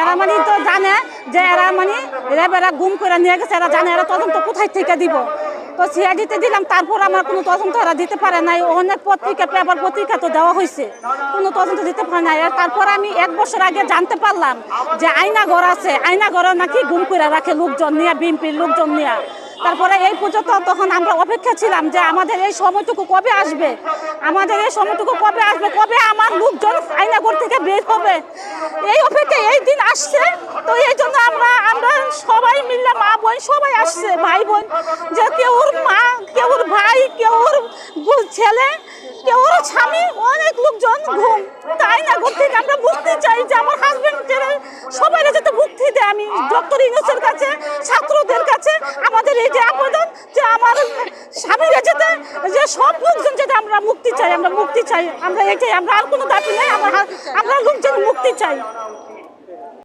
এরা মানে তো জানে যে এরা মানে এরা গুম করে নিয়ে গেছে, এরা জানে এরা তদন্ত কোথায় থেকে দিব। তো সিআইডিতে দিলাম, তারপর আমার কোনো তদন্ত এরা দিতে পারে নাই। অনেক পত্রিকা, পেপার পত্রিকা তো দেওয়া হয়েছে। কোনো তদন্ত দিতে পারে নাই। তারপর আমি এক বছর আগে জানতে পারলাম যে আয়না ঘর আছে। আয়না ঘরে নাকি গুম করে রাখে লোকজন নিয়ে, বিএনপির লোকজন নিয়ে। তারপরে এই পর্যন্ত তখন আমরা অপেক্ষা ছিলাম যে আমাদের এই সময়টুকু কবে আসবে? আমাদের এই সময়টুকু কবে আসবে? কবে আমার লোকজন আয়নাগর থেকে বের হবে? এই অপেক্ষা এই দিন আসছে, তো এই জন্য আমরা আমরা সবাই মিলে, মা বোন সবাই আসছে, ভাই বোন, যে কেউর মা, কেউর ভাই, কেউর বু- ছেলে, কেউর স্বামী, অনেক লোকজন ঘুম। তাই না থেকে আমরা মুক্তি চাই যে আমার হাজবেন্ড সবাই যাতে মুক্তি দেয়। আমি ডক্টর ইউনুসের কাছে, ছাত্রদের কাছে আমাদের এই যে আবেদন, যে আমার স্বামীরা যেতে যে সব লোকজন যাতে আমরা মুক্তি চাই, আমরা মুক্তি চাই, আমরা এটাই, আমরা আর কোনো দাবি নেই, আমরা আমরা লোকজন মুক্তি চাই।